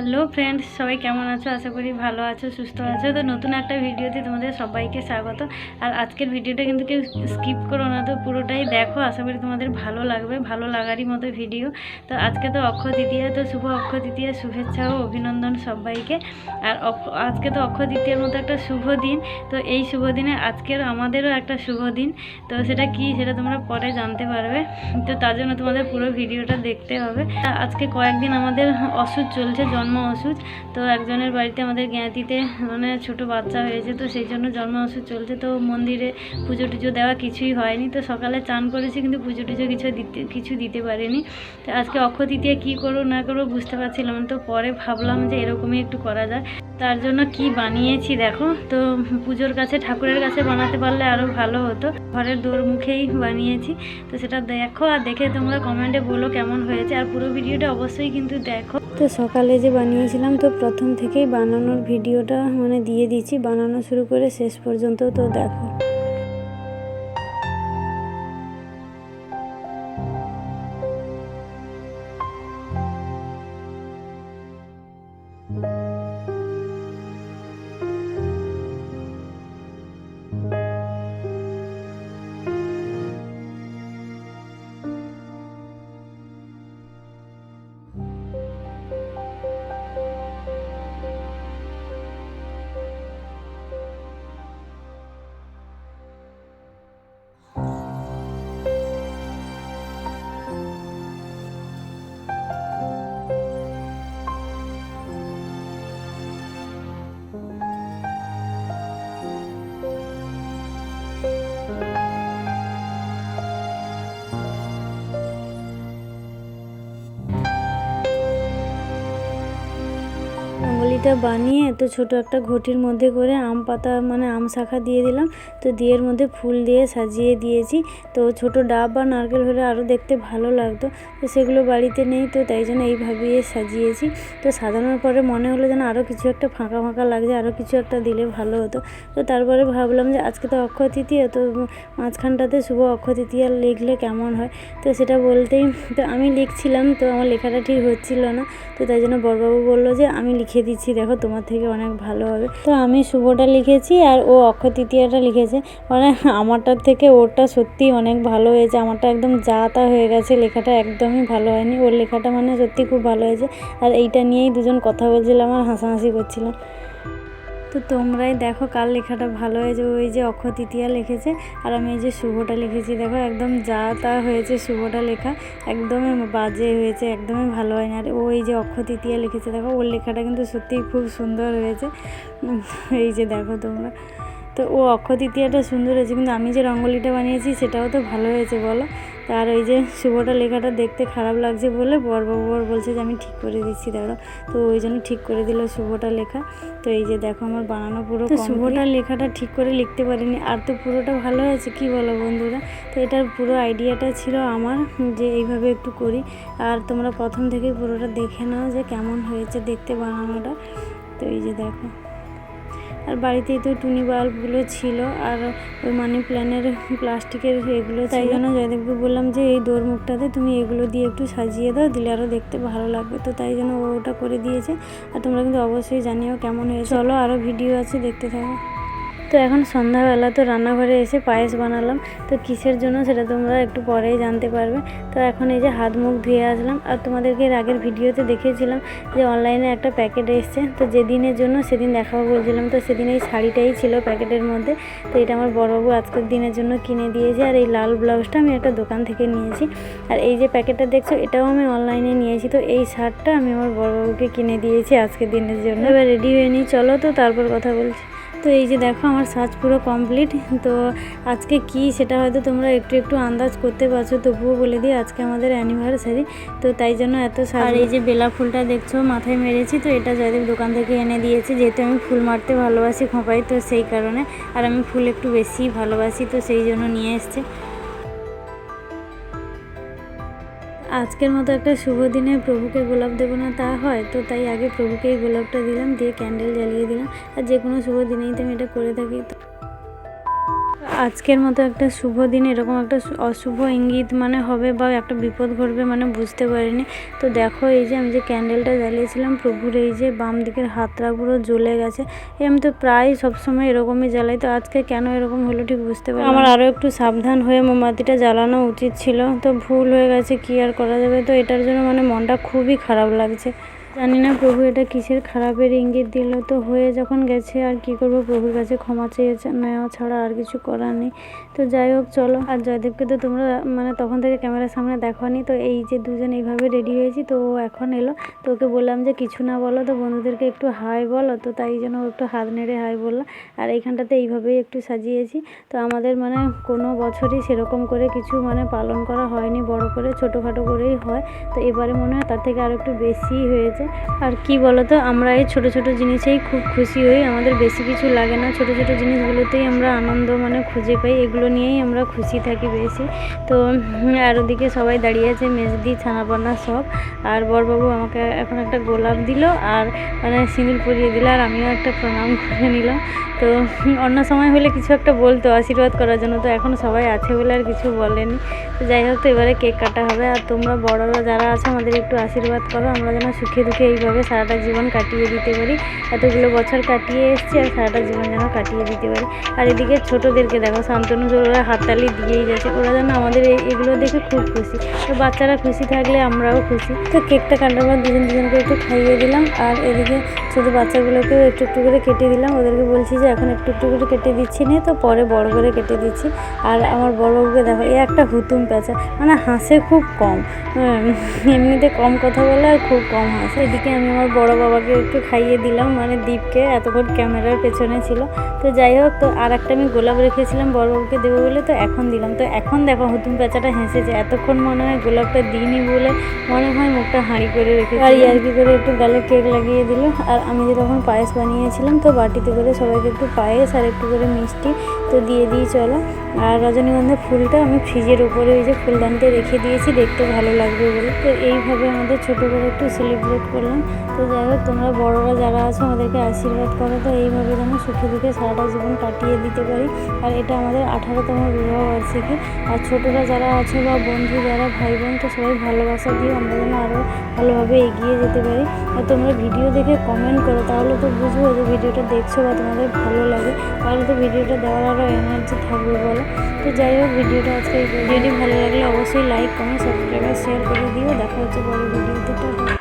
Hello friends, সবাই কেমন আছো? আশা করি ভালো আছো, সুস্থ আছো। তো নতুন একটা ভিডিওতে তোমাদের সবাইকে স্বাগত। আর আজকের ভিডিওটা কিন্তু কেউ স্কিপ করো না, তো পুরোটাই দেখো। আশা করি তোমাদের ভালো লাগবে, ভালো লাগারই মতো ভিডিও। তো আজকে তো অক্ষয় তৃতীয়া, তো শুভ অক্ষয় তৃতীয়া, শুভেচ্ছা ও অভিনন্দন সবাইকে। আর অক্ষ- আজকে তো অক্ষয় তৃতীয়ার মতো একটা শুভ দিন। তো এই শুভ দিনে আজকের আমাদেরও একটা শুভ দিন। তো সেটা কি সেটা তোমরা পরে জানতে পারবে। তো তার জন্য তোমাদের পুরো ভিডিওটা দেখতে হবে। আজকে কয়েকদিন আমাদের অসুখ চলছে, জন্ম ওষুধ। তো একজনের বাড়িতে আমাদের জ্ঞাতিতে মানে ছোট বাচ্চা হয়েছে, তো সেই জন্য জন্ম ওষুধ চলছে। তো মন্দিরে পুজো টুজো দেওয়া কিছুই হয়নি। তো সকালে চান করেছি কিন্তু পুজো টুজো কিছু দিতে কিছু দিতে পারিনি। তো আজকে অক্ষয় তৃতীয়া কী করো না করো বুঝতে পারছিলাম তো পরে ভাবলাম যে এরকমই একটু করা যায়। তার জন্য কি বানিয়েছি দেখো। তো পুজোর কাছে, ঠাকুরের কাছে বানাতে পারলে আরও ভালো হতো। ঘরের দোর মুখেই বানিয়েছি। তো সেটা দেখো আর দেখে তোমরা কমেন্টে বলো কেমন হয়েছে। আর পুরো ভিডিওটা অবশ্যই কিন্তু দেখো। তো সকালে যে বানিয়েছিলাম, তো প্রথম থেকেই বানানোর ভিডিওটা মানে দিয়ে দিচ্ছি বানানো শুরু করে শেষ পর্যন্ত তো দেখো। রঙ্গোলিটা বানিয়ে তো ছোট একটা ঘটির মধ্যে করে আম পাতা মানে আম শাখা দিয়ে দিলাম। তো দিয়ের মধ্যে ফুল দিয়ে সাজিয়ে দিয়েছি। তো ছোট ডাব বা নারকেল হলে আরও দেখতে ভালো লাগতো। তো সেগুলো বাড়িতে নেই তো তাই জন্য এইভাবেই সাজিয়েছি। তো সাজানোর পরে মনে হলো যেন আরও কিছু একটা ফাঁকা ফাঁকা লাগছে আরও কিছু একটা দিলে ভালো হতো। তো তারপরে ভাবলাম যে আজকে তো অক্ষয় তৃতীয়া, তো মাঝখানটাতে শুভ অক্ষয় তৃতীয়া লিখলে কেমন হয়? তো সেটা বলতেই, তো আমি লিখছিলাম, তো আমার লেখাটা ঠিক হচ্ছিল না। তো তাই জন্য বড়বাবু বলল যে আমি লিখে দিচ্ছি দেখো তোমার থেকে অনেক ভালো হবে। তো আমি শুভটা লিখেছি আর ও অক্ষয় তৃতীয়াটা লিখেছে। মানে আমারটার থেকে ওরটা সত্যি অনেক ভালো হয়েছে। আমারটা একদম যা তা হয়ে গেছে, লেখাটা একদমই ভালো হয়নি। ওর লেখাটা মানে সত্যি খুব ভালো হয়েছে। আর এইটা নিয়েই দুজন কথা বলছিলাম আর হাসাহাসি করছিলাম। তো তোমরাই দেখো কার লেখাটা ভালো হয়েছে। ওই যে অক্ষয় তৃতীয়া লিখেছে আর আমি এই যে শুভটা লিখেছি, দেখো একদম যা তা হয়েছে শুভটা লেখা একদমই বাজে হয়েছে, একদমই ভালো হয়নি। আর ওই যে অক্ষয় তৃতীয়া লিখেছে, দেখো ওর লেখাটা কিন্তু সত্যিই খুব সুন্দর হয়েছে। এই যে দেখো তোমরা। তো ও অক্ষয় তৃতীয়াটা সুন্দর হয়েছে কিন্তু আমি যে রঙ্গোলিটা বানিয়েছি সেটাও তো ভালো হয়েছে বলো? তার ওই যে শুভটা লেখাটা দেখতে খারাপ লাগছে বলে বরবাবু বর বলছে যে আমি ঠিক করে দিচ্ছি দাঁড়ো তো ওই জন্য ঠিক করে দিল শুভটা লেখা। তো এই যে দেখো আমার বানানো পুরো শুভটা লেখাটা ঠিক করে লিখতে পারিনি আর তো পুরোটা ভালো হয়েছে কি বলো বন্ধুরা? তো এটার পুরো আইডিয়াটা ছিল আমার যে এইভাবে একটু করি। আর তোমরা প্রথম থেকে পুরোটা দেখে নাও যে কেমন হয়েছে দেখতে বানানোটা। তো এই যে দেখো। আর বাড়িতেই তো টুনি বাল্বগুলো ছিল আর ওই মানি প্ল্যানের প্লাস্টিকের এগুলো তাই জন্য জয়দেবকে বললাম যে এই দোর মুখটাতে তুমি এগুলো দিয়ে একটু সাজিয়ে দাও দিলে আরও দেখতে ভালো লাগবে। তো তাই জন্য ও ওটা করে দিয়েছে। আর তোমরা কিন্তু অবশ্যই জানিও কেমন হয়েছে। চলো আরও ভিডিও আছে দেখতে থাকো। তো এখন সন্ধ্যাবেলা তো রান্নাঘরে এসে পায়েস বানালাম। তো কিসের জন্য সেটা তোমরা একটু পরেই জানতে পারবে। তো এখন এই যে হাত মুখ ধুয়ে আসলাম। আর তোমাদেরকে এর আগের ভিডিওতে দেখিয়েছিলাম যে অনলাইনে একটা প্যাকেট এসছে। তো যেদিনের জন্য সেদিন দেখাবো বলছিলাম। তো সেদিন এই শাড়িটাই ছিল প্যাকেটের মধ্যে। তো এটা আমার বড়বাবু আজকের দিনের জন্য কিনে দিয়েছে। আর এই লাল ব্লাউজটা আমি একটা দোকান থেকে নিয়েছি। আর এই যে প্যাকেটটা দেখছ, এটাও আমি অনলাইনে নিয়েছি। তো এই শার্টটা আমি আমার বড়বাবুকে কিনে দিয়েছি আজকের দিনের জন্য। এবার রেডি হয়ে নিই। চলো তো তারপর কথা বলছি। তো এই যে দেখো আমার সাজ পুরো কমপ্লিট তো আজকে কি সেটা হয়তো তোমরা একটু একটু আন্দাজ করতে পারছ, তবুও বলে দিই আজকে আমাদের অ্যানিভার্সারি তো তাই জন্য এত সার এই যে বেলা ফুলটা দেখছ, মাথায় মেরেছি তো, এটা জয়দেব দোকান থেকে এনে দিয়েছে, যেহেতু আমি ফুল মারতে ভালোবাসি খোঁপাই তো সেই কারণে, আর আমি ফুল একটু বেশি ভালোবাসি, তো সেই জন্য নিয়ে এসছে। আজকের মতো একটা শুভ দিনে প্রভুকে গোলাপ দেবো না, তা হয়। তো তাই আগে প্রভুকে এই গোলাপটা দিলাম, দিয়ে ক্যান্ডেল জ্বালিয়ে দিলাম। আর যে কোনো শুভ দিনেই তো আমি এটা করে থাকি। আজকের মতো একটা শুভ দিন, এরকম একটা অশুভ ইঙ্গিত মানে হবে বা একটা বিপদ ঘটবে মানে বুঝতে পারিনি। তো দেখো, এই যে আমি যে ক্যান্ডেলটা জ্বালিয়েছিলাম, প্রভুর এই যে বাম দিকের হাতটা পুরো জ্বলে গেছে। আমি তো প্রায় সবসময় এরকমই জ্বালাই। তো আজকে কেন এরকম হলো ঠিক বুঝতে পারি আমার আরও একটু সাবধান হয়ে মোমবাতিটা জ্বালানো উচিত ছিল। তো ভুল হয়ে গেছে, কি আর করা যাবে? তো এটার জন্য মানে মনটা খুবই খারাপ লাগছে। জানি না প্রভু, এটা কিসের খারাপের ইঙ্গিত দিল তো? হয়ে যখন গেছে আর কি করব? প্রভুর কাছে ক্ষমা চেয়ে নেওয়া ছাড়া আর কিছু করার নেই। তো যাই হোক, চলো। আর জয়দেবকে তো তোমরা মানে তখন থেকে ক্যামেরার সামনে দেখোনি, তো এই যে দুজন এইভাবে রেডি হয়েছি, তো ও এখন এলো। তো ওকে বললাম যে, কিছু না বলো তো, বন্ধুদেরকে একটু হাই বলো। তো তাই জন্য একটু হাত নেড়ে হাই বলল। আর এইখানটাতে এইভাবেই একটু সাজিয়েছি। তো আমাদের মানে কোনো বছরই সেরকম করে কিছু মানে পালন করা হয়নি, বড় করে, ছোটোখাটো করেই হয়। তো এবারে মনে হয় তার থেকে আরও একটু বেশি হয়েছে। আর কি বলতো, আমরা এই ছোট ছোট জিনিসেই খুব খুশি হই, আমাদের বেশি কিছু লাগে না। ছোট ছোট জিনিসগুলোতেই আমরা আনন্দ মানে খুঁজে পাই, এগুলো নিয়েই আমরা খুশি থাকি বেশি। তো আর ওদিকে সবাই দাঁড়িয়ে আছে মেজদি ছানাপানা সব। আর বরবাবু আমাকে এখন একটা গোলাপ দিল, আর মানে সিঁদুর পরিয়ে দিল, আর আমিও একটা প্রণাম করে নিলাম। তো অন্য সময় হলে কিছু একটা বলতো আশীর্বাদ করার জন্য, তো এখন সবাই আছে বলে আর কিছু বলেনি। তো যাই হোক, তো এবারে কেক কাটা হবে, আর তোমরা বড়রা যারা আছে, আমাদের একটু আশীর্বাদ করো, আমরা যেন সুখে দুঃখে এইভাবে সারাটা জীবন কাটিয়ে দিতে পারি। এতগুলো বছর কাটিয়ে এসেছি আর সারাটা জীবন যেন কাটিয়ে দিতে পারি। আর এদিকে ছোটোদেরকে দেখো, শান্তনু ওরা হাততালি দিয়েই যাচ্ছে, ওরা যেন আমাদের এগুলো দেখে খুব খুশি। তো বাচ্চারা খুশি থাকলে আমরাও খুশি। তো কেকটা কাটার পর দুজন দুজনকে একটু খাইয়ে দিলাম আর এদিকে ছোটো বাচ্চাগুলোকেও একটু একটু করে কেটে দিলাম। ওদেরকে বলছি যে এখন একটু একটু করে কেটে দিচ্ছি না, তো পরে বড় করে কেটে দিচ্ছি। আর আমার বড়বাবুকে দেখো, এ একটা হুতুম পেঁচা মানে হাসে খুব কম। এমনিতে কম কথা বলে আর খুব কম হাসে। এদিকে আমি আমার বড় বাবাকে একটু খাইয়ে দিলাম মানে দীপকে, এতক্ষণ ক্যামেরার পেছনে ছিল। তো যাই হোক, তো আর একটা আমি গোলাপ রেখেছিলাম বড়বাবুকে দেবো বলে তো এখন দিলাম। তো এখন দেখো, হুতুম পেঁচাটা হেসেছে, এতক্ষণ মনে হয় গোলাপটা দিইনি বলে মনে হয় মুখটা হাঁড়ি করে রেখেছে। আর ইয়ার্কি করে একটু গালে কেক লাগিয়ে দিল। আর আমি যে তখন পায়েস বানিয়েছিলাম, তো বাটিতে করে সবাইকে একটু পায়েস আর একটু করে মিষ্টি, তো দিয়ে দিই, চলো। আর রজনীগন্ধা ফুলটা আমি ফ্রিজের উপরে ওই যে ফুলদানিতে রেখে দিয়েছি, দেখতে ভালো লাগবে বলে। তো এইভাবে আমাদের ছোটো করে একটু সেলিব্রেট করলাম তো যাই হোক, তোমরা বড়রা যারা আছো, আমাদেরকে আশীর্বাদ করো। তো এইভাবে যেন সুখে দুঃখে সারাটা জীবন কাটিয়ে দিতে পারি। আর এটা আমাদের আঠারোতম বিবাহ বার্ষিকী আর ছোটরা যারা আছে বা বন্ধু যারা ভাই বোন তো সবাই ভালোবাসা দিয়ে আমরা যেন আরও ভালোভাবে এগিয়ে যেতে পারি। আর তোমরা ভিডিও দেখে কমেন্ট করো। তাহলে তো বুঝব যে ভিডিওটা দেখছ বা তোমাদের ভালো লাগে। তাহলে তো ভিডিওটা দেওয়ার আরও এনার্জি থাকবে বলো। তো যাই হোক, ভিডিওটা আজকে ভিডিওটি ভালো লাগলে অবশ্যই লাইক কমেন্ট সাবস্ক্রাইব আর শেয়ার করে দিও। দেখা হচ্ছে পরের ভিডিওতে।